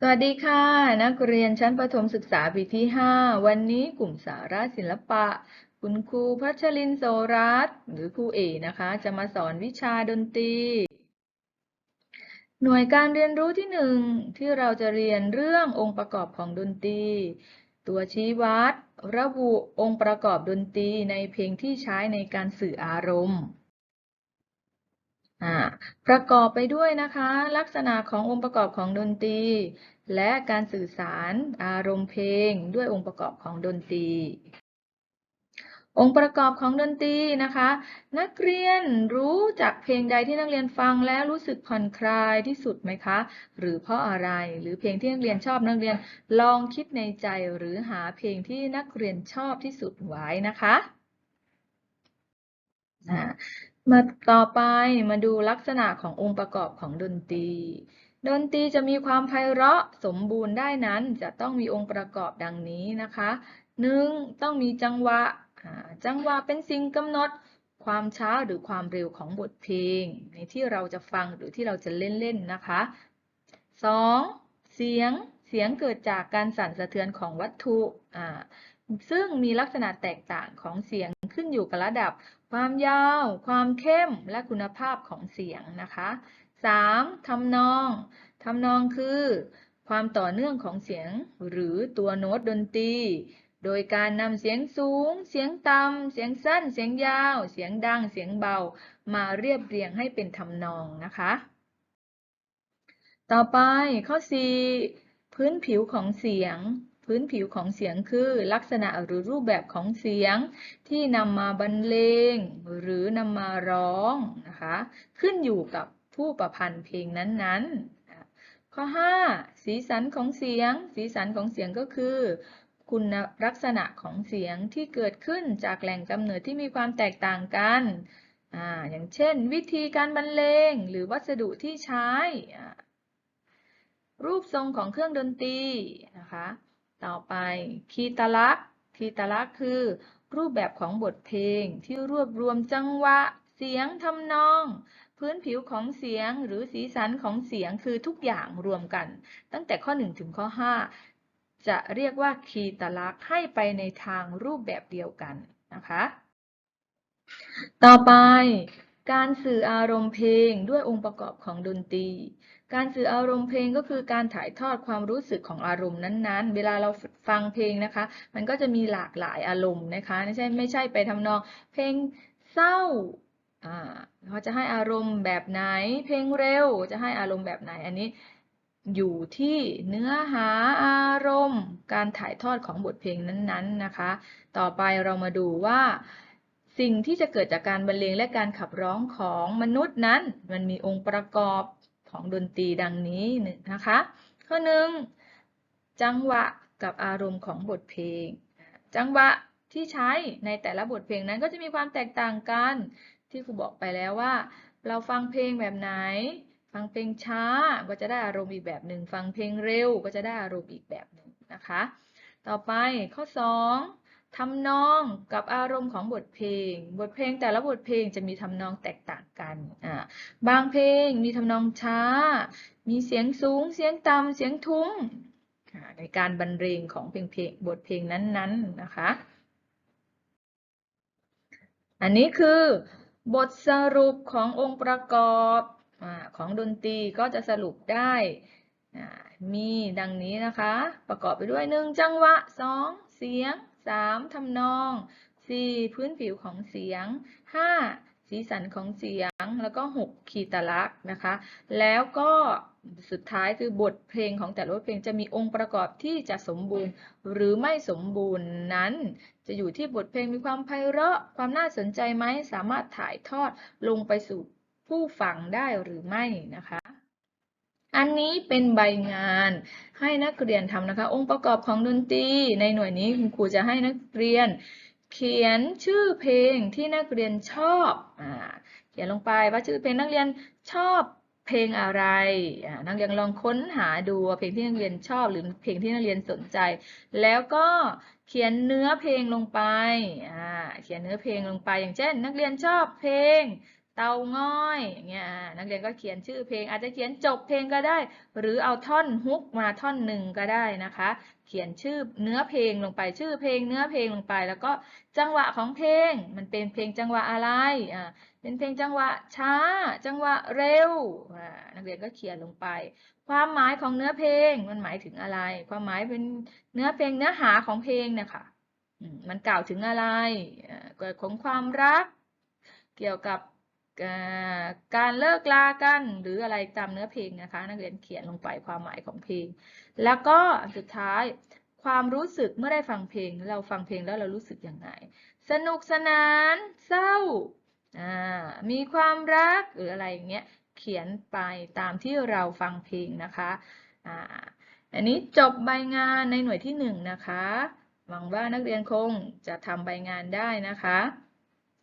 สวัสดีค่ะ นักเรียนชั้นประถมศึกษาปีที่ 5 วันนี้กลุ่มสาระศิลปะ คุณครูพัชรินโสรัตหรือครูเอนะคะ จะมาสอนวิชาดนตรี หน่วยการเรียนรู้ที่หนึ่งที่เราจะเรียนเรื่ององค์ประกอบของดนตรี ตัวชี้วัด ระบุองค์ประกอบดนตรีในเพลงที่ใช้ในการสื่ออารมณ์ ประกอบไปด้วยนะคะ ลักษณะขององค์ประกอบของดนตรี และการสื่อสารอารมณ์เพลง ด้วยองค์ประกอบของดนตรี องค์ประกอบของดนตรีนะคะ นักเรียนรู้จักเพลงใดที่นักเรียนฟังแล้วรู้สึกผ่อนคลายที่สุดไหมคะ หรือเพราะอะไรหรือเพลงที่นักเรียนชอบนักเรียนลองคิดในใจหรือหาเพลงที่นักเรียนชอบที่สุดไว้นะคะ มาต่อไปมาดูลักษณะขององค์ประกอบของดนตรี ดนตรีจะมีความไพเราะสมบูรณ์ได้นั้น จะต้องมีองค์ประกอบดังนี้นะคะหนึ่งต้องมีจังหวะจังหวะเป็นสิ่งกำหนดความช้าหรือความเร็วของบทเพลง ในที่เราจะฟังหรือที่เราจะเล่นเล่นนะคะสองเสียงเสียงเกิดจากการสั่นสะเทือนของวัตถุ ซึ่งมีลักษณะแตกต่างของเสียงขึ้นอยู่กับระดับ ความยาว ความเข้ม และคุณภาพของเสียงนะคะ 3. ทำนองทำนองคือ ความต่อเนื่องของเสียงหรือตัวโน้ตดนตรี โดยการนำเสียงสูง เสียงต่ำ เสียงสั้น เสียงยาว เสียงดัง เสียงเบา มาเรียบเรียงให้เป็นทำนองนะคะ ต่อไปข้อ 4 พื้นผิวของเสียง พื้นผิวของเสียงคือ ลักษณะหรือรูปแบบของเสียง ที่นำมาบรรเลง หรือนำมาร้องนะคะขึ้นอยู่กับผู้ประพันธ์เพลงนั้นๆ ข้อ 5 สีสันของเสียง สีสันของเสียงก็คือ คุณลักษณะของเสียงที่เกิดขึ้นจากแหล่งกำเนิดที่มีความแตกต่างกันออย่างเช่น วิธีการบรรเลง หรือวัสดุที่ใช้รูปทรงของเครื่องดนตรีนะคะ ต่อไปคีตลักษณ์คีตลักษณ์คือ รูปแบบของบทเพลงที่รวบรวมจังหวะ เสียงทำนอง พื้นผิวของเสียงหรือสีสันของเสียงคือทุกอย่างรวมกัน ตั้งแต่ข้อ 1 ถึงข้อ 5 จะเรียกว่าคีตลักษณ์ให้ไปในทางรูปแบบเดียวกันนะคะ ต่อไป การสื่ออารมณ์เพลงด้วยองค์ประกอบของดนตรี การสื่ออารมณ์เพลงก็คือการถ่ายทอดความรู้สึกของอารมณ์นั้นๆ เวลาเราฟังเพลงนะคะ มันก็จะมีหลากหลายอารมณ์นะคะ ไม่ใช่ไม่ใช่ไปทำนองเพลงเศร้าอ่าเขาจะให้อารมณ์แบบไหน เพลงเร็วจะให้อารมณ์แบบไหน อันนี้อยู่ที่เนื้อหาอารมณ์ การถ่ายทอดของบทเพลงนั้นๆนะคะ ต่อไปเรามาดูว่า สิ่งที่จะเกิดจากการบรรเลงและการขับร้องของมนุษย์นั้น มันมีองค์ประกอบของดนตรีดังนี้นะคะ ข้อหนึ่งจังหวะกับอารมณ์ของบทเพลง จังหวะที่ใช้ในแต่ละบทเพลงนั้นก็จะมีความแตกต่างกัน ที่ครูบอกไปแล้วว่า เราฟังเพลงแบบไหน ฟังเพลงช้าก็จะได้อารมณ์อีกแบบหนึ่ง ฟังเพลงเร็วก็จะได้อารมณ์อีกแบบหนึ่งนะคะ ต่อไปข้อ 2 ทำนองกับอารมณ์ของบทเพลง บทเพลงแต่ละบทเพลงจะมีทำนองแตกต่างกัน บางเพลงมีทำนองช้า มีเสียงสูง เสียงต่ำ เสียงทุ้มในการบรรเลงของเพลงเพลงบทเพลงนั้นๆนนะคะ อันนี้คือบทสรุปขององค์ประกอบอของดนตรีก็จะสรุปได้มีดังนี้นะคะ ประกอบไปด้วยหนึ่งจังหวะสองเสียง 3. ทำนอง 4. พื้นผิวของเสียง 5. สีสันของเสียง แล้วก็ 6. ขีตลักษณ์นะคะ แล้วก็สุดท้ายคือบทเพลงของแต่ละบทเพลงจะมีองค์ประกอบที่จะสมบูรณ์ หรือไม่สมบูรณ์นั้น จะอยู่ที่บทเพลงมีความไพเราะ ความน่าสนใจไหมสามารถถ่ายทอดลงไปสู่ผู้ฟังได้หรือไม่นะคะ อันนี้เป็นใบงานให้นักเรียนทำนะคะ องค์ประกอบของดนตรีในหน่วยนี้คุณครูจะให้นักเรียน เขียนชื่อเพลงที่นักเรียนชอบอเขียนลงไปว่าชื่อเพลงนักเรียนชอบเพลงอะไรนักเรียนลองค้นหาดูเพลงที่นักเรียนชอบหรือเพลงที่นักเรียนสนใจ แล้วก็เขียนเนื้อเพลงลงไปเขียนเนื้อเพลงลงไปอย่างเช่น นักเรียนชอบเพลง เตาง้อยอย่างเงี้ยอ่านักเรียนก็เขียนชื่อเพลง อาจจะเขียนจบเพลงก็ได้ หรือเอาท่อนฮุกมาท่อนหนึ่งก็ได้นะคะ เขียนชื่อเนื้อเพลงลงไปชื่อเพลงเนื้อเพลงลงไป แล้วก็จังหวะของเพลง มันเป็นเพลงจังหวะอะไรอ่าเป็นเพลงจังหวะช้า จังหวะเร็วอ่านักเรียนก็เขียนลงไป ความหมายของเนื้อเพลงมันหมายถึงอะไร ความหมายเป็นเนื้อเพลงเนื้อหาของเพลงเนี่ยค่ะมันกล่าวถึงอะไรอ่าเกิดของความรัก เกี่ยวกับ การเลิกลากันหรืออะไรตามเนื้อเพลงนะคะ นักเรียนเขียนลงไปความหมายของเพลง แล้วก็สุดท้ายความรู้สึกเมื่อได้ฟังเพลง เราฟังเพลงแล้วเรารู้สึกอยังไงสนุกสนาน เศร้ามีความรักหรืออะไรอย่างเงี้ยเขียนไปตามที่เราฟังเพลงนะคะอ่าอันนี้จบใบงานในหน่วยที่หนึ่งนะคะหวังว่านักเรียนคงจะทำใบงานได้นะคะ